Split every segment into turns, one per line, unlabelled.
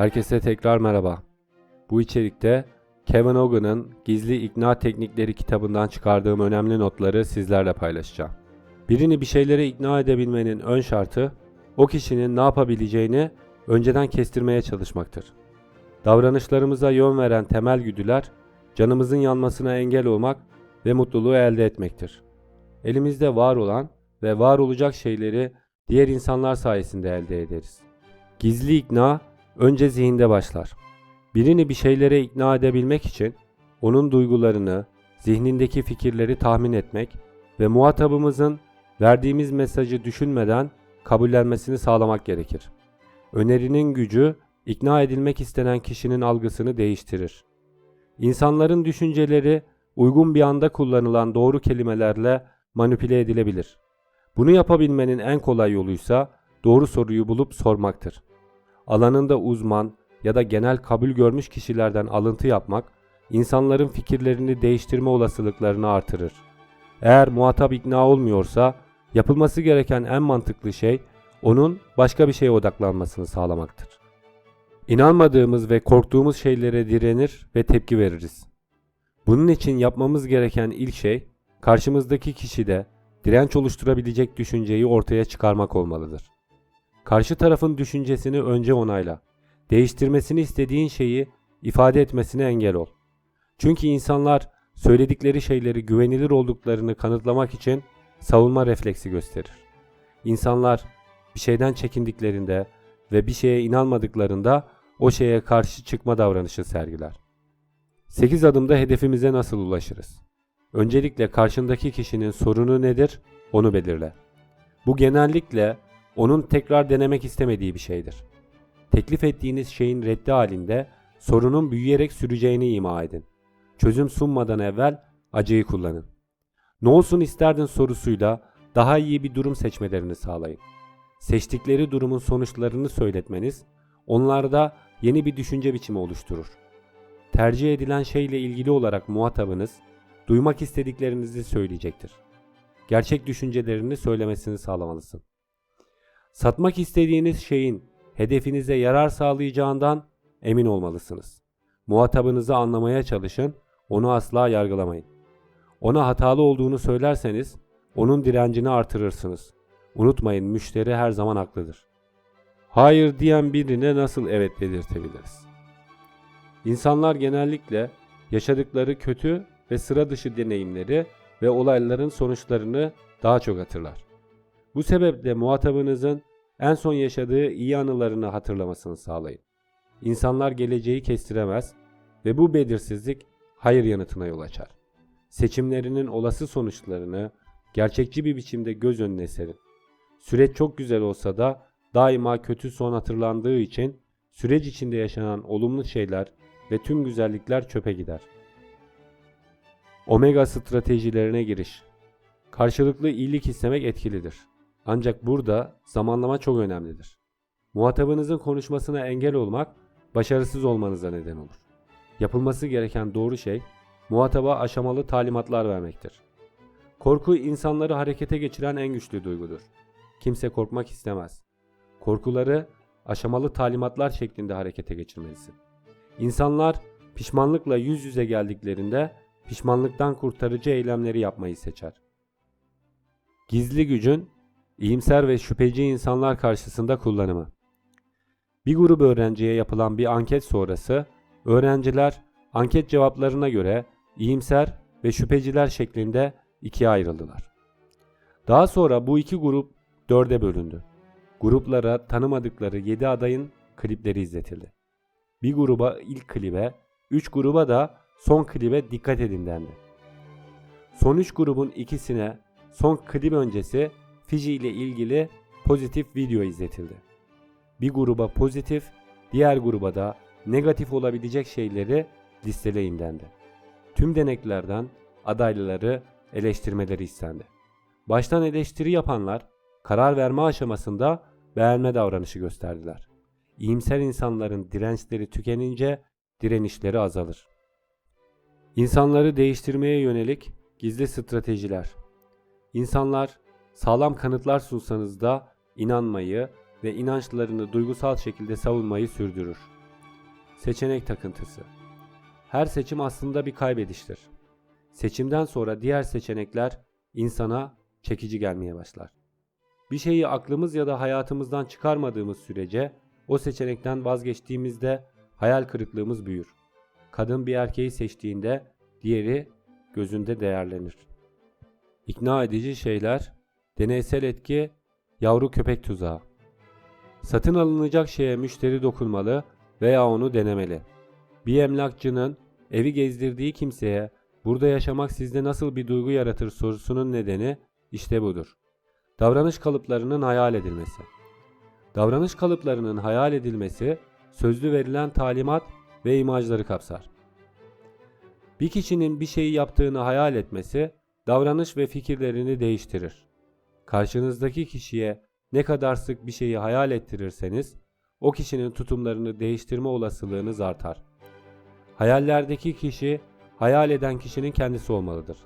Herkese tekrar merhaba. Bu içerikte Kevin Hogan'ın Gizli İkna Teknikleri kitabından çıkardığım önemli notları sizlerle paylaşacağım. Birini bir şeylere ikna edebilmenin ön şartı, o kişinin ne yapabileceğini önceden kestirmeye çalışmaktır. Davranışlarımıza yön veren temel güdüler, canımızın yanmasına engel olmak ve mutluluğu elde etmektir. Elimizde var olan ve var olacak şeyleri diğer insanlar sayesinde elde ederiz. Gizli ikna önce zihinde başlar. Birini bir şeylere ikna edebilmek için onun duygularını, zihnindeki fikirleri tahmin etmek ve muhatabımızın verdiğimiz mesajı düşünmeden kabullenmesini sağlamak gerekir. Önerinin gücü ikna edilmek istenen kişinin algısını değiştirir. İnsanların düşünceleri uygun bir anda kullanılan doğru kelimelerle manipüle edilebilir. Bunu yapabilmenin en kolay yoluysa doğru soruyu bulup sormaktır. Alanında uzman ya da genel kabul görmüş kişilerden alıntı yapmak, insanların fikirlerini değiştirme olasılıklarını artırır. Eğer muhatap ikna olmuyorsa, yapılması gereken en mantıklı şey, onun başka bir şeye odaklanmasını sağlamaktır. İnanmadığımız ve korktuğumuz şeylere direnir ve tepki veririz. Bunun için yapmamız gereken ilk şey, karşımızdaki kişide direnç oluşturabilecek düşünceyi ortaya çıkarmak olmalıdır. Karşı tarafın düşüncesini önce onayla. Değiştirmesini istediğin şeyi ifade etmesine engel ol. Çünkü insanlar söyledikleri şeyleri güvenilir olduklarını kanıtlamak için savunma refleksi gösterir. İnsanlar bir şeyden çekindiklerinde ve bir şeye inanmadıklarında o şeye karşı çıkma davranışı sergiler. 8 adımda hedefimize nasıl ulaşırız? Öncelikle karşındaki kişinin sorunu nedir? Onu belirle. Bu genellikle onun tekrar denemek istemediği bir şeydir. Teklif ettiğiniz şeyin reddi halinde sorunun büyüyerek süreceğini ima edin. Çözüm sunmadan evvel acıyı kullanın. Ne olsun isterdin sorusuyla daha iyi bir durum seçmelerini sağlayın. Seçtikleri durumun sonuçlarını söyletmeniz onlarda yeni bir düşünce biçimi oluşturur. Tercih edilen şeyle ilgili olarak muhatabınız duymak istediklerinizi söyleyecektir. Gerçek düşüncelerini söylemesini sağlamalısın. Satmak istediğiniz şeyin hedefinize yarar sağlayacağından emin olmalısınız. Muhatabınızı anlamaya çalışın, onu asla yargılamayın. Ona hatalı olduğunu söylerseniz onun direncini artırırsınız. Unutmayın müşteri her zaman haklıdır. Hayır diyen birine nasıl evet belirtebiliriz? İnsanlar genellikle yaşadıkları kötü ve sıra dışı deneyimleri ve olayların sonuçlarını daha çok hatırlar. Bu sebeple muhatabınızın en son yaşadığı iyi anılarını hatırlamasını sağlayın. İnsanlar geleceği kestiremez ve bu belirsizlik hayır yanıtına yol açar. Seçimlerinin olası sonuçlarını gerçekçi bir biçimde göz önüne serin. Süreç çok güzel olsa da daima kötü son hatırlandığı için süreç içinde yaşanan olumlu şeyler ve tüm güzellikler çöpe gider. Omega stratejilerine giriş. Karşılıklı iyilik istemek etkilidir. Ancak burada zamanlama çok önemlidir. Muhatabınızın konuşmasına engel olmak başarısız olmanıza neden olur. Yapılması gereken doğru şey muhataba aşamalı talimatlar vermektir. Korku insanları harekete geçiren en güçlü duygudur. Kimse korkmak istemez. Korkuları aşamalı talimatlar şeklinde harekete geçirmelisin. İnsanlar pişmanlıkla yüz yüze geldiklerinde pişmanlıktan kurtarıcı eylemleri yapmayı seçer. Gizli gücün iyimser ve şüpheci insanlar karşısında kullanımı. Bir grup öğrenciye yapılan bir anket sonrası öğrenciler anket cevaplarına göre iyimser ve şüpheciler şeklinde ikiye ayrıldılar. Daha sonra bu iki grup dörde bölündü. Gruplara tanımadıkları 7 adayın klipleri izletildi. Bir gruba ilk klibe, 3 gruba da son klibe dikkat edin dendi. Son 3 grubun ikisine son klip öncesi Fiji ile ilgili pozitif video izletildi. Bir gruba pozitif, diğer gruba da negatif olabilecek şeyleri listeleyin dendi. Tüm deneklerden adaylıları eleştirmeleri istendi. Baştan eleştiri yapanlar karar verme aşamasında beğenme davranışı gösterdiler. İyimser insanların dirençleri tükenince direnişleri azalır. İnsanları değiştirmeye yönelik gizli stratejiler. İnsanlar sağlam kanıtlar sunsanız da inanmayı ve inançlarını duygusal şekilde savunmayı sürdürür. Seçenek takıntısı. Her seçim aslında bir kaybediştir. Seçimden sonra diğer seçenekler insana çekici gelmeye başlar. Bir şeyi aklımız ya da hayatımızdan çıkarmadığımız sürece o seçenekten vazgeçtiğimizde hayal kırıklığımız büyür. Kadın bir erkeği seçtiğinde diğeri gözünde değerlenir. İkna edici şeyler, deneysel etki, yavru köpek tuzağı. Satın alınacak şeye müşteri dokunmalı veya onu denemeli. Bir emlakçının evi gezdirdiği kimseye burada yaşamak sizde nasıl bir duygu yaratır sorusunun nedeni işte budur. Davranış kalıplarının hayal edilmesi. Davranış kalıplarının hayal edilmesi sözlü verilen talimat ve imajları kapsar. Bir kişinin bir şeyi yaptığını hayal etmesi davranış ve fikirlerini değiştirir. Karşınızdaki kişiye ne kadar sık bir şeyi hayal ettirirseniz o kişinin tutumlarını değiştirme olasılığınız artar. Hayallerdeki kişi hayal eden kişinin kendisi olmalıdır.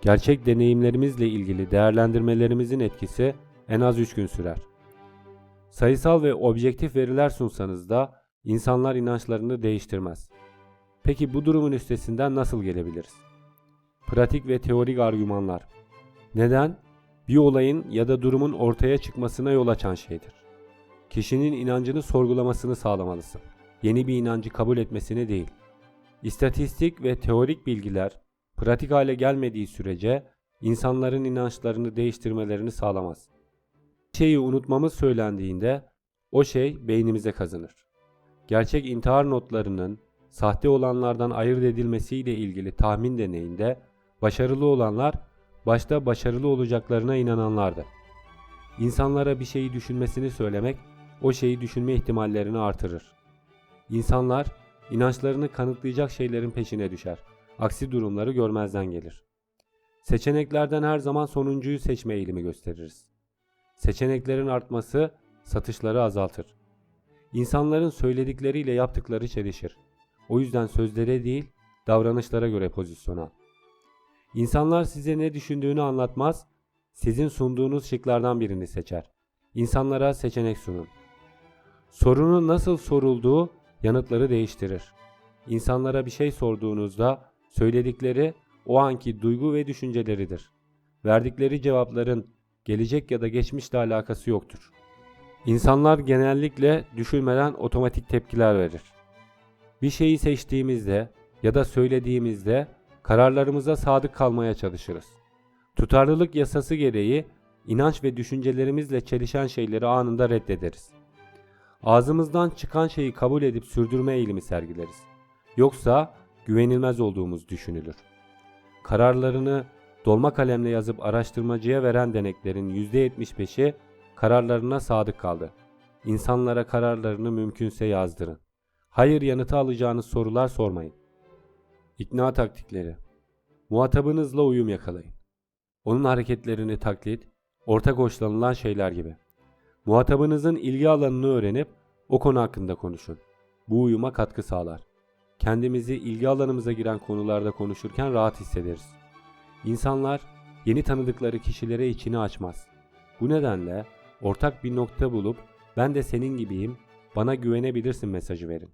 Gerçek deneyimlerimizle ilgili değerlendirmelerimizin etkisi en az 3 gün sürer. Sayısal ve objektif veriler sunsanız da insanlar inançlarını değiştirmez. Peki bu durumun üstesinden nasıl gelebiliriz? Pratik ve teorik argümanlar. Neden? Bir olayın ya da durumun ortaya çıkmasına yol açan şeydir. Kişinin inancını sorgulamasını sağlamalısın. Yeni bir inancı kabul etmesini değil. İstatistik ve teorik bilgiler pratik hale gelmediği sürece insanların inançlarını değiştirmelerini sağlamaz. Bir şeyi unutmamız söylendiğinde o şey beynimize kazınır. Gerçek intihar notlarının sahte olanlardan ayırt edilmesiyle ilgili tahmin deneyinde başarılı olanlar başta başarılı olacaklarına inananlardır. İnsanlara bir şeyi düşünmesini söylemek o şeyi düşünme ihtimallerini artırır. İnsanlar inançlarını kanıtlayacak şeylerin peşine düşer. Aksi durumları görmezden gelir. Seçeneklerden her zaman sonuncuyu seçme eğilimi gösteririz. Seçeneklerin artması satışları azaltır. İnsanların söyledikleriyle yaptıkları çelişir. O yüzden sözlere değil, davranışlara göre pozisyon al. İnsanlar size ne düşündüğünü anlatmaz, sizin sunduğunuz şıklardan birini seçer. İnsanlara seçenek sunun. Sorunun nasıl sorulduğu yanıtları değiştirir. İnsanlara bir şey sorduğunuzda söyledikleri o anki duygu ve düşünceleridir. Verdikleri cevapların gelecek ya da geçmişle alakası yoktur. İnsanlar genellikle düşünmeden otomatik tepkiler verir. Bir şeyi seçtiğimizde ya da söylediğimizde kararlarımıza sadık kalmaya çalışırız. Tutarlılık yasası gereği inanç ve düşüncelerimizle çelişen şeyleri anında reddederiz. Ağzımızdan çıkan şeyi kabul edip sürdürme eğilimi sergileriz. Yoksa güvenilmez olduğumuz düşünülür. Kararlarını dolma kalemle yazıp araştırmacıya veren deneklerin %75'i kararlarına sadık kaldı. İnsanlara kararlarını mümkünse yazdırın. Hayır yanıtı alacağınız sorular sormayın. İkna taktikleri. Muhatabınızla uyum yakalayın. Onun hareketlerini taklit, ortak hoşlanılan şeyler gibi. Muhatabınızın ilgi alanını öğrenip o konu hakkında konuşun. Bu uyuma katkı sağlar. Kendimizi ilgi alanımıza giren konularda konuşurken rahat hissederiz. İnsanlar yeni tanıdıkları kişilere içini açmaz. Bu nedenle ortak bir nokta bulup ben de senin gibiyim, bana güvenebilirsin mesajı verin.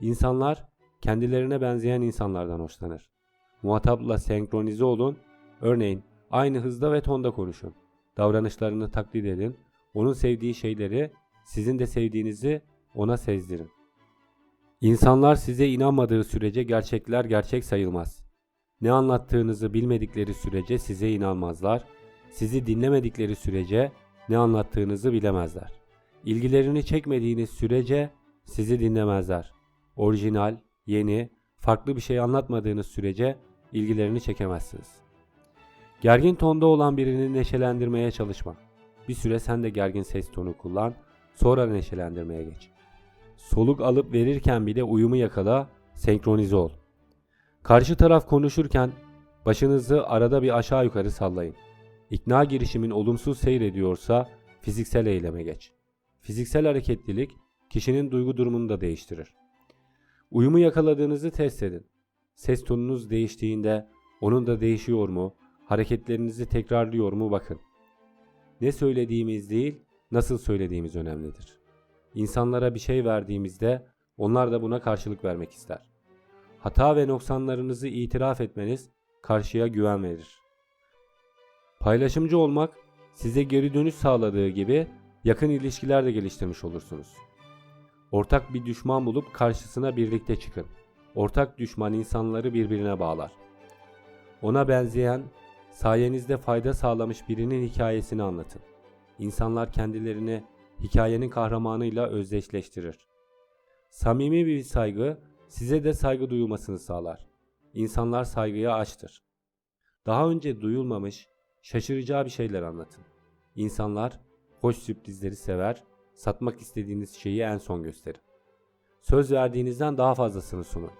İnsanlar kendilerine benzeyen insanlardan hoşlanır. Muhatapla senkronize olun, örneğin aynı hızda ve tonda konuşun. Davranışlarını taklit edin, onun sevdiği şeyleri sizin de sevdiğinizi ona sezdirin. İnsanlar size inanmadığı sürece gerçekler gerçek sayılmaz. Ne anlattığınızı bilmedikleri sürece size inanmazlar. Sizi dinlemedikleri sürece ne anlattığınızı bilemezler. İlgilerini çekmediğiniz sürece sizi dinlemezler. Orijinal, yeni, farklı bir şey anlatmadığınız sürece ilgilerini çekemezsiniz. Gergin tonda olan birini neşelendirmeye çalışma. Bir süre sen de gergin ses tonu kullan, sonra neşelendirmeye geç. Soluk alıp verirken bile uyumu yakala, senkronize ol. Karşı taraf konuşurken başınızı arada bir aşağı yukarı sallayın. İkna girişimin olumsuz seyrediyorsa fiziksel eyleme geç. Fiziksel hareketlilik kişinin duygu durumunu da değiştirir. Uyumu yakaladığınızı test edin. Ses tonunuz değiştiğinde onun da değişiyor mu? Hareketlerinizi tekrarlıyor mu bakın. Ne söylediğimiz değil, nasıl söylediğimiz önemlidir. İnsanlara bir şey verdiğimizde onlar da buna karşılık vermek ister. Hata ve noksanlarınızı itiraf etmeniz karşıya güven verir. Paylaşımcı olmak size geri dönüş sağladığı gibi yakın ilişkiler de geliştirmiş olursunuz. Ortak bir düşman bulup karşısına birlikte çıkın. Ortak düşman insanları birbirine bağlar. Ona benzeyen, sayenizde fayda sağlamış birinin hikayesini anlatın. İnsanlar kendilerini hikayenin kahramanıyla özdeşleştirir. Samimi bir saygı size de saygı duyulmasını sağlar. İnsanlar saygıya açtır. Daha önce duyulmamış, şaşıracağı bir şeyler anlatın. İnsanlar hoş sürprizleri sever, satmak istediğiniz şeyi en son gösterin. Söz verdiğinizden daha fazlasını sunun.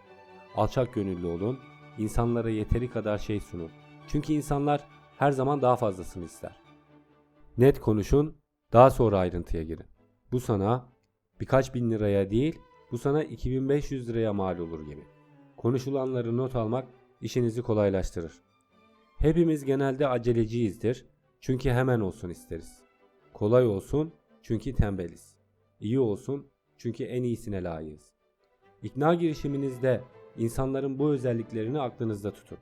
Alçak gönüllü olun, insanlara yeteri kadar şey sunun. Çünkü insanlar her zaman daha fazlasını ister. Net konuşun, daha sonra ayrıntıya girin. Bu sana birkaç bin liraya değil, bu sana 2500 liraya mal olur gibi. Konuşulanları not almak işinizi kolaylaştırır. Hepimiz genelde aceleciyizdir. Çünkü hemen olsun isteriz. Kolay olsun çünkü tembeliz. İyi olsun çünkü en iyisine layığız. İkna girişiminizde insanların bu özelliklerini aklınızda tutun.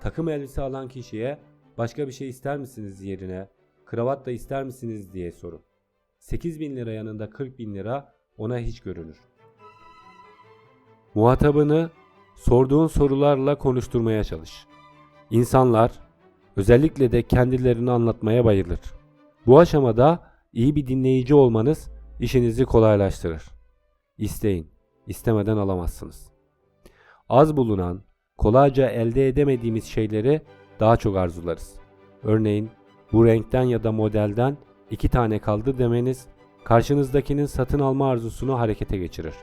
Takım elbise alan kişiye başka bir şey ister misiniz yerine kravat da ister misiniz diye sorun. 8 bin lira yanında 40 bin lira ona hiç görünür. Muhatabını sorduğun sorularla konuşturmaya çalış. İnsanlar özellikle de kendilerini anlatmaya bayılır. Bu aşamada iyi bir dinleyici olmanız işinizi kolaylaştırır. İsteyin, istemeden alamazsınız. Az bulunan, kolayca elde edemediğimiz şeyleri daha çok arzularız. Örneğin bu renkten ya da modelden iki tane kaldı demeniz karşınızdakinin satın alma arzusunu harekete geçirir.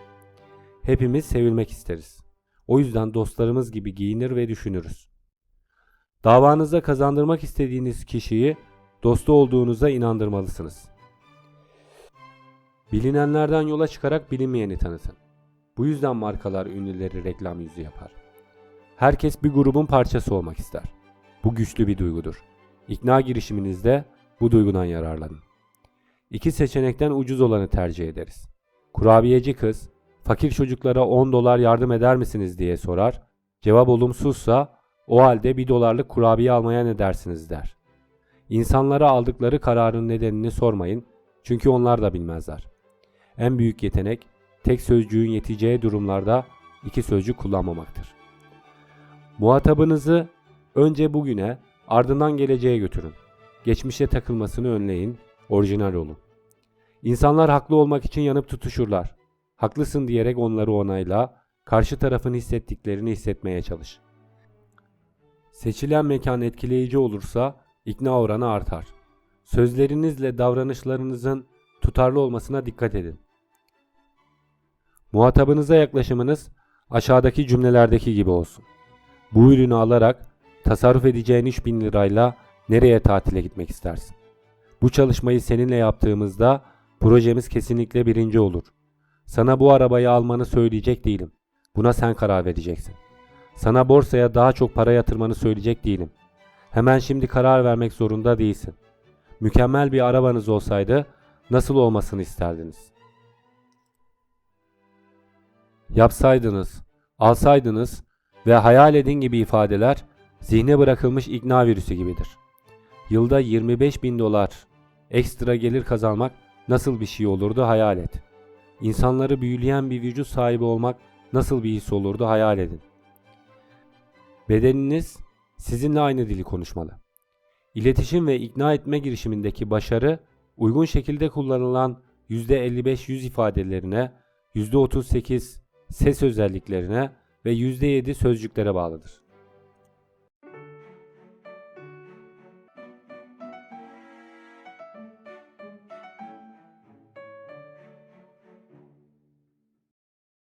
Hepimiz sevilmek isteriz. O yüzden dostlarımız gibi giyinir ve düşünürüz. Davanızda kazandırmak istediğiniz kişiyi dostu olduğunuza inandırmalısınız. Bilinenlerden yola çıkarak bilinmeyeni tanıtın. Bu yüzden markalar ünlüleri reklam yüzü yapar. Herkes bir grubun parçası olmak ister. Bu güçlü bir duygudur. İkna girişiminizde bu duygudan yararlanın. İki seçenekten ucuz olanı tercih ederiz. Kurabiyeci kız, fakir çocuklara 10 dolar yardım eder misiniz diye sorar. Cevap olumsuzsa o halde 1 dolarlık kurabiye almaya ne dersiniz der. İnsanlara aldıkları kararın nedenini sormayın çünkü onlar da bilmezler. En büyük yetenek tek sözcüğün yeteceği durumlarda iki sözcük kullanmamaktır. Muhatabınızı önce bugüne ardından geleceğe götürün. Geçmişe takılmasını önleyin, orijinal olun. İnsanlar haklı olmak için yanıp tutuşurlar. Haklısın diyerek onları onayla, karşı tarafın hissettiklerini hissetmeye çalış. Seçilen mekan etkileyici olursa ikna oranı artar. Sözlerinizle davranışlarınızın tutarlı olmasına dikkat edin. Muhatabınıza yaklaşımınız aşağıdaki cümlelerdeki gibi olsun. Bu ürünü alarak tasarruf edeceğin 3000 lirayla nereye tatile gitmek istersin? Bu çalışmayı seninle yaptığımızda projemiz kesinlikle birinci olur. Sana bu arabayı almanı söyleyecek değilim. Buna sen karar vereceksin. Sana borsaya daha çok para yatırmanı söyleyecek değilim. Hemen şimdi karar vermek zorunda değilsin. Mükemmel bir arabanız olsaydı nasıl olmasını isterdiniz? Yapsaydınız, alsaydınız ve hayal edin gibi ifadeler zihne bırakılmış ikna virüsü gibidir. Yılda 25 bin dolar ekstra gelir kazanmak nasıl bir şey olurdu hayal et. İnsanları büyüleyen bir vücut sahibi olmak nasıl bir his olurdu hayal edin. Bedeniniz sizinle aynı dili konuşmalı. İletişim ve ikna etme girişimindeki başarı uygun şekilde kullanılan %55 yüz ifadelerine, %38 ses özelliklerine ve %7 sözcüklere bağlıdır.